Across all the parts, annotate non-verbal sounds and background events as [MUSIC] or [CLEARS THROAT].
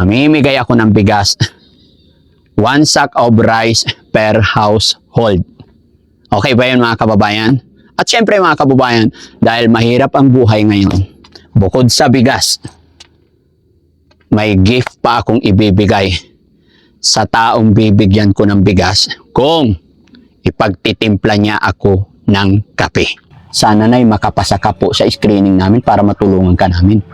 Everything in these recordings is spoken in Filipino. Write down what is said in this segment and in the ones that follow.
Mamimigay ako ng bigas. [LAUGHS] One sack of rice per household. Okay ba yun mga kababayan? At syempre mga kababayan, dahil mahirap ang buhay ngayon, bukod sa bigas, may gift pa akong ibibigay sa taong bibigyan ko ng bigas kung ipagtitimpla niya ako ng kape. Sana na'y makapasa ka po sa screening namin para matulungan ka namin.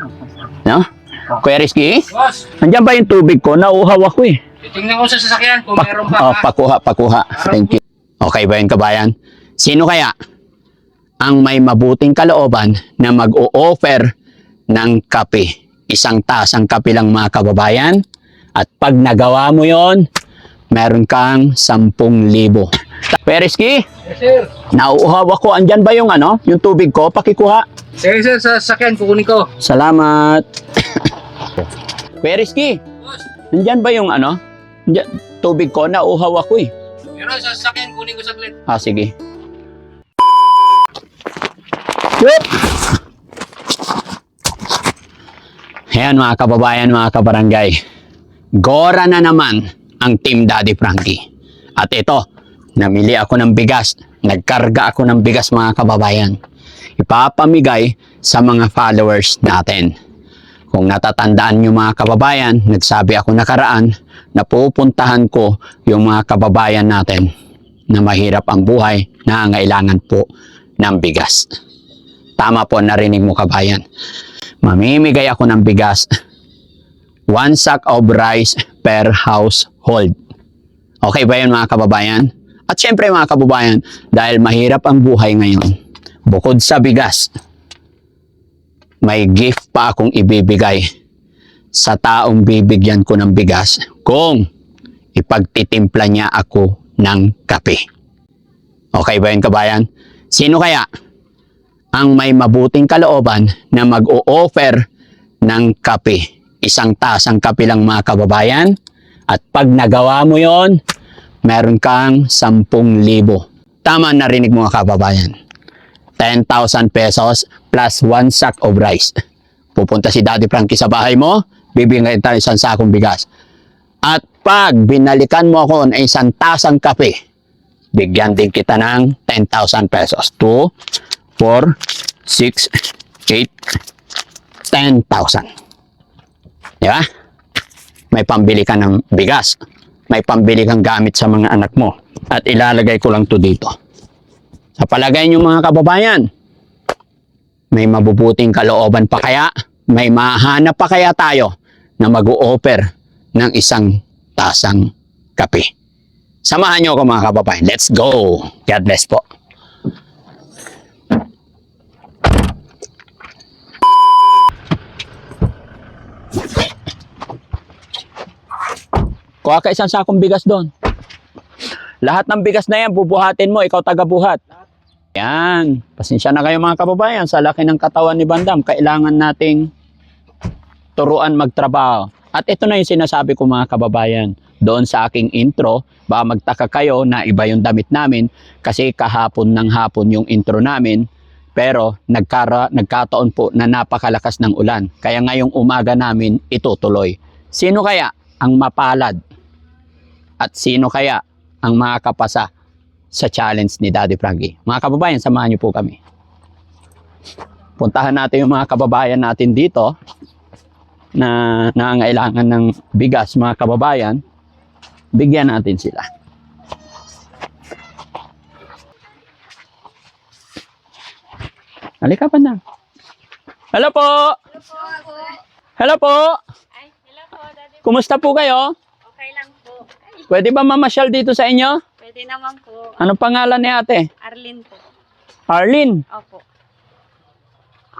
No? Kuya Rizky, Boss, andyan ba yung tubig ko? Nauuhaw ako eh. titingnan ko sa sasakyan kung Pa- meron pa. oh, ha? pakuha, pakuha. Thank you. Okay ba yun, kabayan? Sino kaya ang may mabuting kalooban na mag-o-offer ng kape? Isang tasang kape lang mga kababayan. At pag nagawa mo yon, meron kang 10,000. Pereski, Yes, sir. nauuhaw ako. Andyan ba yung ano? Yung tubig ko? Pakikuha. Sige, sir, sa sasakyan kukunin ko. Salamat. Pereski, Boss, andyan ba yung ano? Andyan, tubig ko? Nauuhaw ako eh. meron sa sasakyan kunin ko saglit. Ah, sige. Yup! Ayan mga kababayan, mga kabarangay. Gora na naman ang Team Daddy Frankie. At ito, namili ako ng bigas. Nagkarga ako ng bigas mga kababayan. Ipapamigay sa mga followers natin. Kung natatandaan nyo mga kababayan, nagsabi ako nakaraan na pupuntahan ko yung mga kababayan natin na mahirap ang buhay, nangangailangan po ng bigas. Tama po, narinig mo kabayan. Mamimigay ako ng bigas. One sack of rice per household. Okay ba yun mga kababayan? At syempre mga kababayan, dahil mahirap ang buhay ngayon, bukod sa bigas, may gift pa akong ibibigay sa taong bibigyan ko ng bigas kung ipagtitimpla niya ako ng kape. Okay ba yun kabayan? Sino kaya ang may mabuting kalooban na mag-o-offer ng kape? Isang tasang kape lang mga kababayan. At pag nagawa mo yon, meron kang 10,000. Tama narinig mga kababayan. 10,000 pesos plus one sack of rice. Pupunta si Daddy Frankie sa bahay mo, bibigyan tayo isang sakong bigas. At pag binalikan mo ako ng isang tasang kape, bigyan din kita ng 10,000 pesos. 2, 4, 6, 8, 10,000. Di ba? May pambili ka ng bigas. May pambili kang gamit sa mga anak mo. At ilalagay ko lang to dito. Sa palagay niyo mga kababayan, may mabubuting kalooban pa kaya? May mahanap pa kaya tayo na mag-o-offer ng isang tasang kape? Samahan niyo ako mga kababayan. Let's go! God bless po. Kuha ka isang sakong bigas doon. Lahat ng bigas na yan, bubuhatin mo, ikaw taga-buhat. Yan. Pasensya na kayo mga kababayan. Sa laki ng katawan ni Bandam, kailangan nating turuan magtrabaho. At ito na yung sinasabi ko mga kababayan. Doon sa aking intro, baka magtaka kayo na iba yung damit namin kasi kahapon ng hapon yung intro namin. Pero nagkara, nagkataon po na napakalakas ng ulan. Kaya ngayong umaga namin itutuloy. Sino kaya ang mapalad? At sino kaya ang makakapasa sa challenge ni Daddy Frankie. Mga kababayan, samahan niyo po kami. Puntahan natin yung mga kababayan natin dito na nangangailangan ng bigas, mga kababayan. Bigyan natin sila. Halika pa na. Hello po! Hello po! Ay, hello po, Daddy. Kumusta po kayo? Okay lang po. Ay, Pwede ba mamasyal dito sa inyo? Pwede naman po. Anong pangalan ni ate? Arlene po. Arlene. Opo.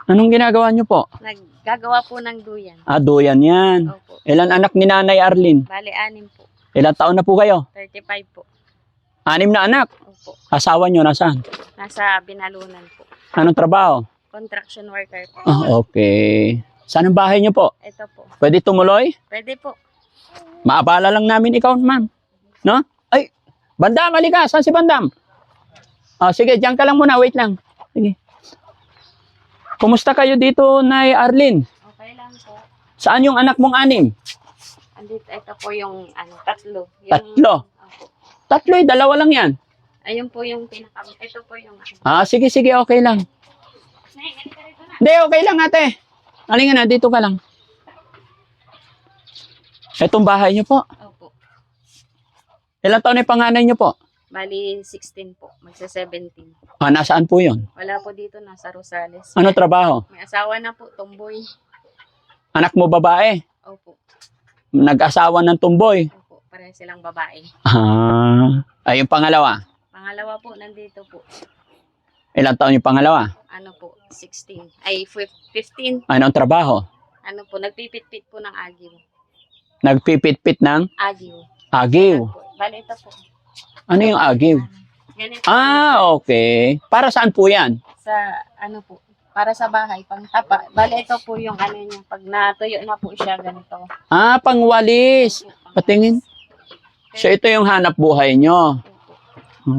Anong ginagawa niyo po? Naggagawa po ng duyan. Ah, duyan yan. Opo. Ilan anak ni Nanay Arlene? Bali, anim po. Ilan taon na po kayo? 35 po. Anim na anak. Opo. Asawa niyo nasaan? Nasa binalunan po. Anong trabaho? Construction worker po. Ah, okay. Saan ang bahay niyo po? Ito po. Pwede tumuloy? Pwede po. Maabala lang namin ikaw, ma'am. No? Bandam, halika. Saan si Bandam? Ah, sige, diyan ka lang muna. Wait lang. Sige. Kumusta kayo dito, Nay Arlene? Okay lang po. Saan yung anak mong anim? Andito, ito po yung ano, tatlo. Yung, Tatlo? Opo. Tatlo eh, dalawa lang yan. Ayun po yung pinaka, ito po yung ano. Ah, sige, sige, okay lang. Nay, ganito rin na. Hindi, okay lang ate. Halika na, dito ka lang. Itong bahay niyo po. Opo. Ilang taon na yung panganay niyo po? Bali, 16 po. Magsa 17. Ah, nasaan po yun? Wala po dito, nasa Rosales. Ano trabaho? May asawa na po, tomboy. Anak mo babae? Opo. Nag-asawa ng tumboy? Opo. Pareho silang babae. Ah, ay yung pangalawa. Pangalawa po, nandito po. Ilang taon yung pangalawa? Ano po, 16. Ay, fif- 15. Anong trabaho? Ano po, nagpipit-pit po ng agiw. Nagpipit-pit ng Agiw. agiw. Po. Bali, ito po. Ano yung agiw? Ganito. Ah, okay. Para saan po yan? Sa, ano po, para sa bahay, pang tapa. Bali, ito po yung ano niya. Pag natuyo na po siya, ganito. Ah, pangwalis. Patingin. So ito yung hanap buhay nyo.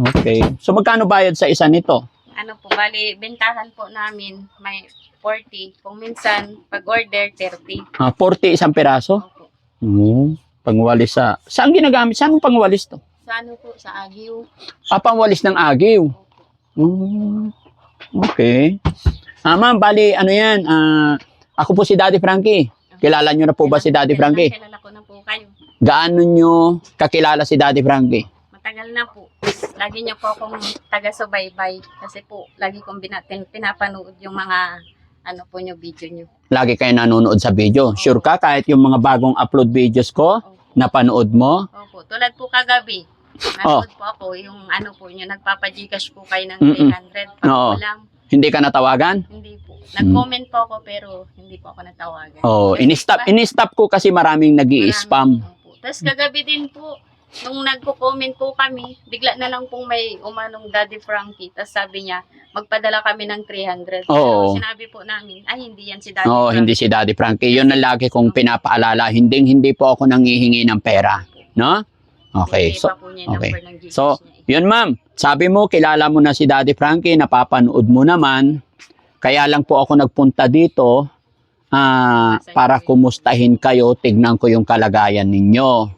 Okay. So magkano bayad sa isa nito? Ano po, bali, bentahan po namin, may 40. Kung minsan, pag order, 30. Ah, 40 isang piraso? Opo. Hmm. Pangwalis sa... Saan ginagamit? Saan ang pangwalis to? Sa ano po, sa agiw. Ah, pangwalis ng agiw. Hmm. Okay. Ah, ma'am, bali, ano yan? Ah, ako po si Daddy Frankie. Kilala nyo na po ba si Daddy Frankie? Kilala ko na po kayo. Gaano nyo kakilala si Daddy Frankie? Matagal na po. Lagi niyo po akong taga-subaybay. Kasi po, lagi kong binatin, pinapanood yung mga ano po nyo, video nyo. Lagi kayo nanonood sa video. Sure ka kahit yung mga bagong upload videos ko. Napanood mo? Opo. Tulad po kagabi. Oh. Nanood po ako yung ano po nyo, nagpapagcash po kayo ng Mm-mm. 300. Pag Oo. ulam, Hindi ka natawagan? hindi po. Nag-comment po ako pero hindi po ako natawagan. Oh, Kasi in-stop, iba- in-stop ko kasi maraming nag spam Opo. Tapos kagabi din po, nung nagko-comment po kami, bigla na lang pong may umanong Daddy Frankie. Tapos sabi niya, magpadala kami ng 300. Oo. Pero sinabi po namin, ay hindi yan si Daddy Oh, hindi si Daddy Frankie. Yun ang lagi kong pinapaalala. Hindi hindi po ako nangihingi ng pera, no? Okay. So, okay. So, eh. yun ma'am. Sabi mo, kilala mo na si Daddy Frankie, napapanood mo naman. Kaya lang po ako nagpunta dito ah, para kumustahin kayo, tignan ko yung kalagayan ninyo.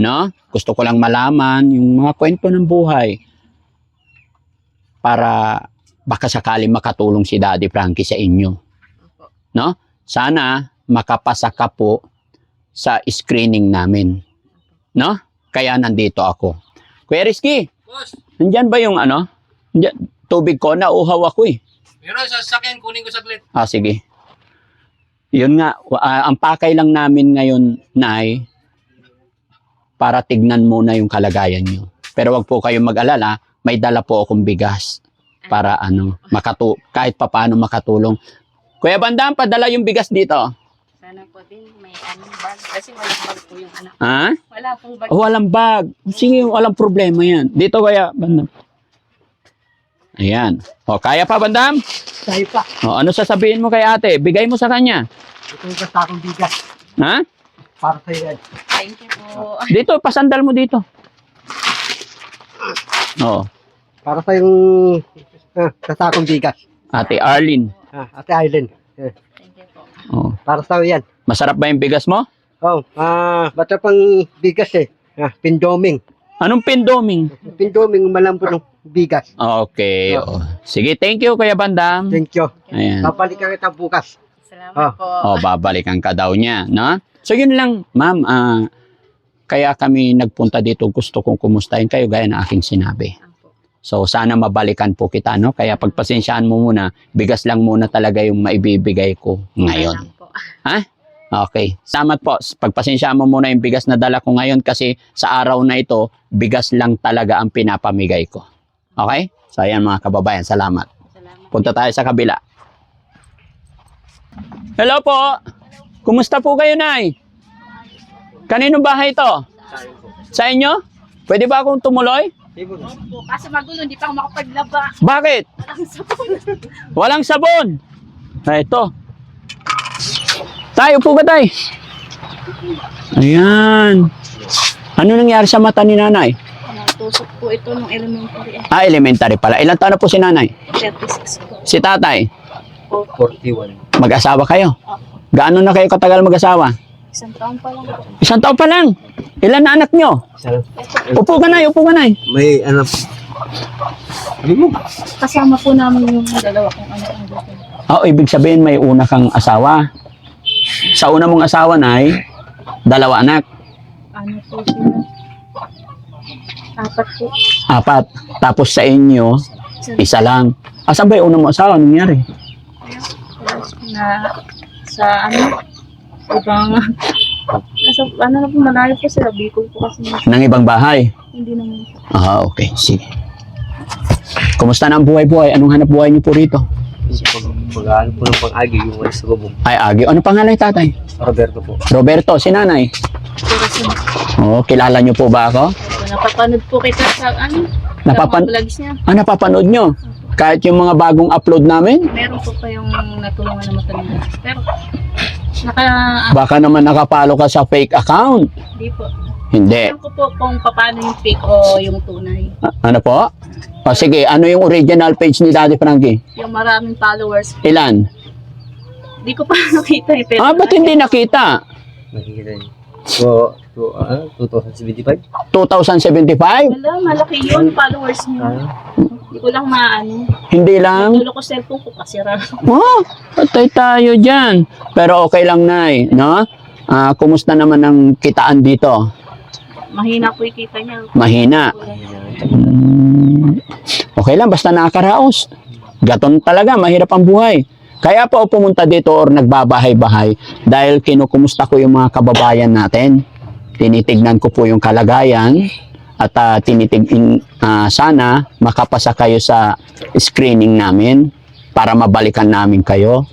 No? Gusto ko lang malaman yung mga kwento ng buhay para baka sakali makatulong si Daddy Frankie sa inyo. Opo. Sana makapasa ka po sa screening namin. No? Kaya nandito ako. Kuya Rizky, Boss, nandyan ba yung ano? Nandyan, tubig ko, nauhaw ako eh. meron sa sasakyan, kunin ko saglit. Ah, sige. Yun nga, wa- ah, ang pakay lang namin ngayon, Nay, para tignan muna yung kalagayan nyo. Pero wag po kayong mag-alala, may dala po akong bigas para ano, makatu kahit papaano makatulong. Kuya Bandam, padala yung bigas dito. Sana po din may ano bag. Kasi walang bag po yung anak. Ha? Wala pong bag. Oh, walang bag. Sige, walang problema yan. Dito kaya, Bandam. Ayan. O, kaya pa, Bandam? Kaya pa. O, ano sasabihin mo kay ate? Bigay mo sa kanya. Ito yung basta akong bigas. Ha? Para sa yan. Thank you po. [LAUGHS] Dito, pasandal mo dito. Oo. Para sa yung ah, basta akong bigas. Ate Arlene. Ah, Ate Island. Eh, Thank you po. Oh. para sa yan. Masarap ba yung bigas mo? Oh, ah, basta pang bigas eh. Ah, pindoming. Anong pindoming? Pindoming malambot ng bigas. Okay. Oh. Sige, thank you, Kuya Bandam. Thank you. Ayan. Babalikan kita bukas. Salamat Ah. po. Oh, babalikan ka daw niya, no? So, yun lang, ma'am. ah, kaya kami nagpunta dito. Gusto kong kumustahin kayo gaya ng aking sinabi. So, sana mabalikan po kita, no? Kaya pagpasensyaan mo muna, bigas lang muna talaga yung maibibigay ko ngayon. Po. Okay. Salamat po. Pagpasensyaan mo muna yung bigas na dala ko ngayon kasi sa araw na ito, bigas lang talaga ang pinapamigay ko. Okay? So, ayan mga kababayan. Salamat. Salamat. Punta tayo sa kabila. Hello po. Kumusta po kayo, Nay? Kanino bahay ito? Sa inyo? Pwede ba akong tumuloy? Opo, kasi magulo, hindi pa ako makapaglaba. Bakit? Walang sabon. Walang sabon. Ah, ito. Tayo po ba tay? Ayan. Ano nangyari sa mata ni nanay? Tusok po ito ng elementary. Ah, elementary pala. Ilan taon na po si nanay? 36 po. Si tatay? 41. Mag-asawa kayo? Gaano na kayo katagal mag-asawa? Isang taon pa lang. Isang taon pa lang. Ilan na anak nyo? Isa- Upo ka na, upo ka na. May ano. Hindi mo. Kasama po namin yung dalawa kong anak ang dito. Oh, ibig sabihin may una kang asawa. Sa una mong asawa na dalawa anak. Ano po sila? Apat po. Apat. Tapos sa inyo, isa lang. Asan ba yung una mong asawa? Anong nangyari? Na sa ano? Ibang Nasa, ano na po, malayo po sila. Bicol po kasi Nang ibang bahay. hindi naman Ah, okay. Sige. Kumusta na ang buhay-buhay? Anong hanap buhay niyo po rito? Pag, pag ano po ng pang-agi, yung wala sa gubong. Ay, Agi. Ano pangalan ni tatay? Roberto po. Roberto, si nanay. Sa Oo, kilala niyo po ba ako? napapanood po kita sa ano? Napapan- sa mga vlogs niya. Ah, napapanood nyo? Kahit yung mga bagong upload namin? Meron po pa yung natulungan na matalino. Pero, naka, Baka naman nakapalo ka sa fake account. hindi po. Hindi. Alam ko po kung paano yung fake o yung tunay. A- ano po? O sige, ano yung original page ni Daddy Frankie? Yung maraming followers. Ilan? Hindi ko pa [LAUGHS] nakita eh. Pero Ah, ba't hindi nakita? Nakikita niyo. So, to, ah, 2075? 2075? Wala, malaki yun followers niyo. Ah, Hindi ko lang maano. Hindi lang? Tulo ko cellphone ko kasi ra. Oh, [LAUGHS] patay tayo dyan. Pero okay lang, Nay. No? Ah, kumusta naman ang kitaan dito? Mahina po ikita niya. Mahina. Mm, okay lang, basta nakakaraos. Gaton talaga, mahirap ang buhay. Kaya po ako pumunta dito or nagbabahay-bahay dahil kinukumusta ko yung mga kababayan natin. Tinitignan ko po yung kalagayan at ah, tinitig ah, sana makapasa kayo sa screening namin para mabalikan namin kayo.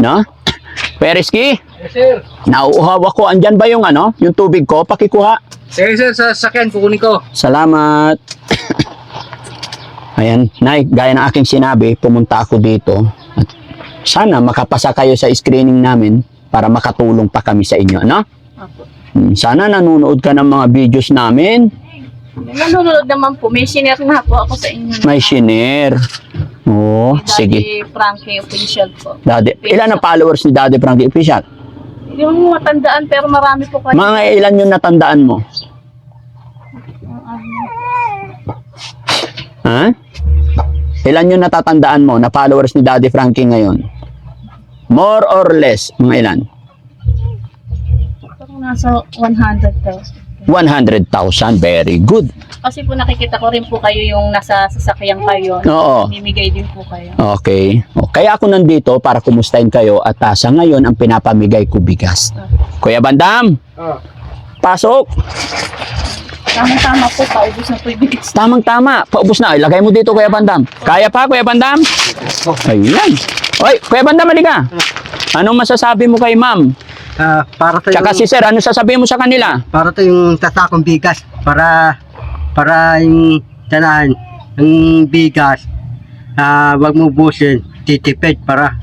No? [CLEARS THROAT] Pereski, Yes, sir. nauuhaw ako. Andyan ba yung ano, yung tubig ko? Pakikuha. Sige, sir, sa sasakyan, kukunin ko. Salamat. [CLEARS THROAT] Ayan, Nay, gaya ng aking sinabi, pumunta ako dito. Sana makapasa kayo sa screening namin para makatulong pa kami sa inyo, no? Opo. Hmm, Sana nanonood ka ng mga videos namin. Nanonood naman po. May senior na po ako sa inyo. May shiner. Oo, Daddy sige. Frankie official po. Daddy, ilan ang followers ni Daddy Frankie Official? Yung matandaan pero marami po kayo. Mga ilan yung natandaan mo? Ha? Ilan yung natatandaan mo na followers ni Daddy Frankie ngayon? More or less, mga ilan? Parang nasa 100,000. 100,000. Very good. Kasi po nakikita ko rin po kayo yung nasa sasakyan kayo. Oo. Mimigay din po kayo. Okay. O, Kaya ako nandito para kumustahin kayo at ah, sa ngayon ang pinapamigay ko bigas. Kuya Bandam, ah. pasok. Tama-tama po, paubos na po yung bigas. Tamang-tama. Paubos na. Ilagay mo dito, Kuya Bandam. Kaya pa, Kuya Bandam? Ayan. Oy, Kuya Bandam, halika. Anong masasabi mo kay ma'am? Ah, para sa Tsaka si sir, ano sasabihin mo sa kanila? para to yung tasakong bigas para para yung tanahan ng bigas ah wag mo ubusin titipid para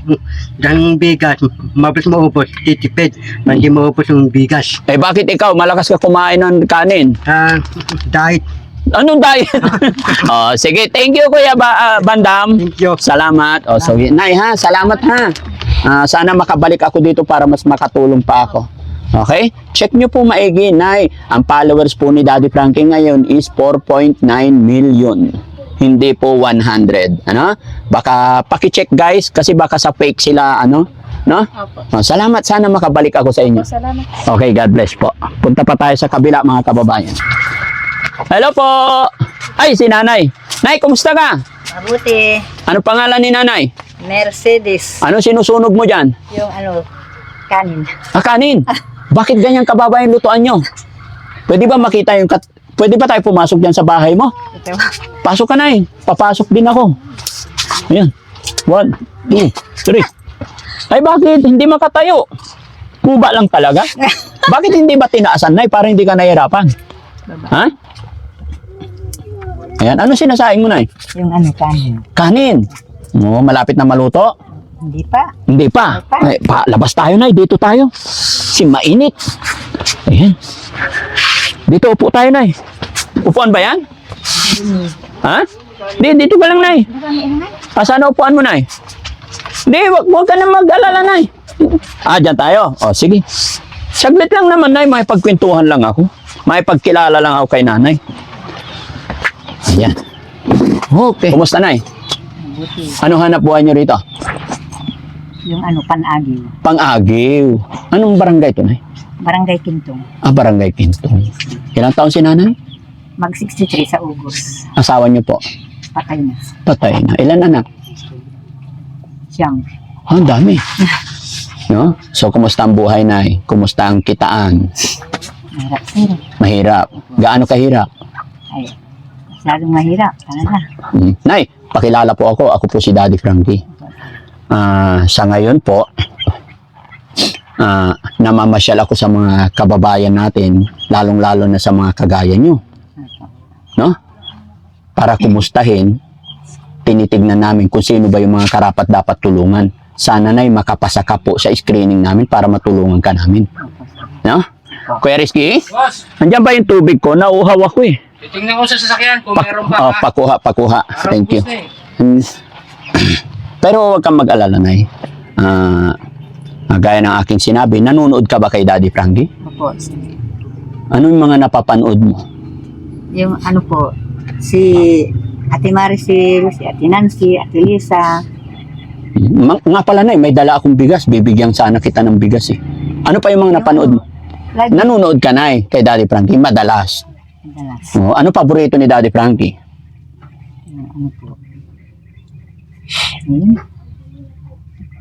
yung bigas mabilis mo ubos titipid hindi mo ubos yung bigas Eh bakit ikaw, malakas ka kumain ng kanin? ah dahil Anong diet? [LAUGHS] oh, sige, thank you Kuya ba- ah, Bandam. thank you Salamat. O, so, Nay ha, salamat ha. Ah, sana makabalik ako dito para mas makatulong pa ako. Okay? Check nyo po maigi, Nay. Ang followers po ni Daddy Frankie ngayon is 4.9 million. Hindi po 100. Ano? Baka paki-check guys kasi baka sa fake sila ano, no? Opo. Oh, salamat sana makabalik ako sa inyo. Salamat. Okay, God bless po. Punta pa tayo sa kabila mga kababayan. Hello po. Ay, si Nanay. Nay, kumusta ka? Mabuti. Ano pangalan ni Nanay? Mercedes. Ano sinusunog mo dyan? Yung ano, kanin. Ah, kanin. Bakit ganyan kababa yung lutuan nyo? Pwede ba makita yung kat... Pwede ba tayo pumasok dyan sa bahay mo? Ito. Pasok ka na eh. Papasok din ako. Ayan. One, two, three. Ay bakit? Hindi makatayo. Kuba lang talaga. [LAUGHS] Bakit hindi ba tinaasan na para hindi ka nahirapan? Ha? Ayan. Ano sinasaing mo na Yung ano, kanin. Kanin. Oo, malapit na maluto. Hindi pa. Hindi pa. Eh, pa labas tayo na, dito tayo. Si mainit. Ayan. Dito upo tayo na Upuan ba yan? Ha? Di, dito ka lang na Ah, saan upuan mo na Di, wag, wag ka na mag-alala na Ah, dyan tayo. O, sige. Saglit lang naman, Nay. May pagkwentuhan lang ako. May pagkilala lang ako kay nanay. Ayan. Okay. Kumusta, Nay? Buti. Ano hanap buhay niyo rito? Yung ano, panagi. Pang-agiw. Anong barangay to, Nay? Barangay Kintong. Ah, barangay Quintong. Ilang taon si nanay? Mag 63 sa Ugos. Asawa niyo po? Patay na. Patay na. Ilan anak? Siyang. Ang dami. No? So, kumusta ang buhay, Nay? Kumusta ang kitaan? Mahirap sir. Mahirap. Gaano kahirap? Ay, masyadong mahirap. Talaga. Hmm. Nay, pakilala po ako. Ako po si Daddy Frankie. Ah, sa ngayon po, ah, namamasyal ako sa mga kababayan natin, lalong-lalo na sa mga kagaya nyo. No? Para kumustahin, tinitignan namin kung sino ba yung mga karapat dapat tulungan. Sana na'y makapasa ka po sa screening namin para matulungan ka namin. No? Kuya Rizky, Boss, andyan ba yung tubig ko? Nauuhaw ako eh. titingnan ko sa sasakyan kung Pak- meron pa. oh, ha? pakuha, pakuha. Parang Thank you. na eh. [CLEARS THROAT] Pero huwag kang mag-alala, Nay. Ah, ah, gaya ng aking sinabi, nanonood ka ba kay Daddy Frankie? Opo. Ano yung mga napapanood mo? Yung ano po, si Ate Maricel, si Ate Nancy, Ate Lisa. Ma- nga pala, Nay, may dala akong bigas. Bibigyan sana kita ng bigas eh. Ano pa yung mga napanood mo? Lagi. Nanonood ka, Nay, kay Daddy Frankie? Madalas. Madalas. Oh, ano paborito ni Daddy Frankie? Yung Ano po. Hmm.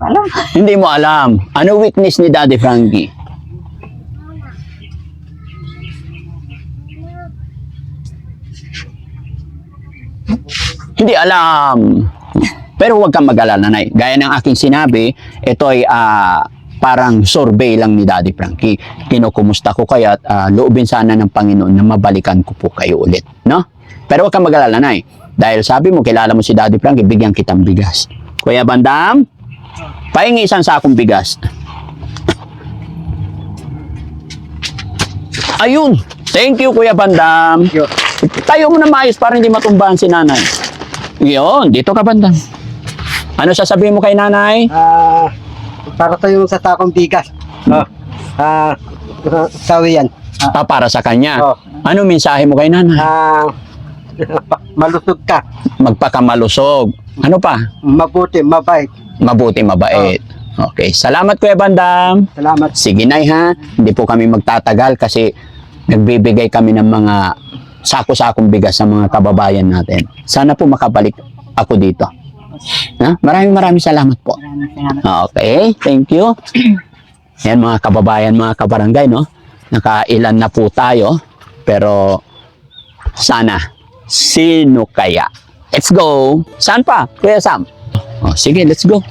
Alam. Hindi mo alam. Ano weakness ni Daddy Frankie? Hindi alam. Pero huwag kang mag-alala, Nay. Gaya ng aking sinabi, ito ay ah, parang survey lang ni Daddy Frankie. Kinukumusta ko kaya uh, loobin sana ng Panginoon na mabalikan ko po kayo ulit. No? Pero huwag kang mag-alala, Nay. Dahil sabi mo, kilala mo si Daddy Frankie, bigyan kitang bigas. Kuya Bandam, pahingi isang sakong bigas. Ayun. Thank you, Kuya Bandam. Yo. Tayo mo na maayos para hindi matumbahan si nanay. Yun, dito ka Bandam. Ano sasabihin mo kay nanay? Ah, para tayo sa takong bigas. Oh. Ah, uh, sawi yan. Ah, para sa kanya. Oh. Ano mensahe mo kay nanay? Ah, malusog ka. Magpakamalusog. Ano pa? Mabuti, mabait. Mabuti, mabait. Okay. Salamat, Kuya Bandam. Salamat. Sige, Nay, ha? Hindi po kami magtatagal kasi nagbibigay kami ng mga sako-sakong bigas sa mga kababayan natin. Sana po makabalik ako dito. Ha? Maraming maraming salamat po. Salamat. Okay, thank you. [CLEARS THROAT] Yan mga kababayan, mga kabarangay, no? Nakailan na po tayo. Pero sana, sino kaya? Let's go! Saan pa? Kuya Sam? Oh, sige, let's go.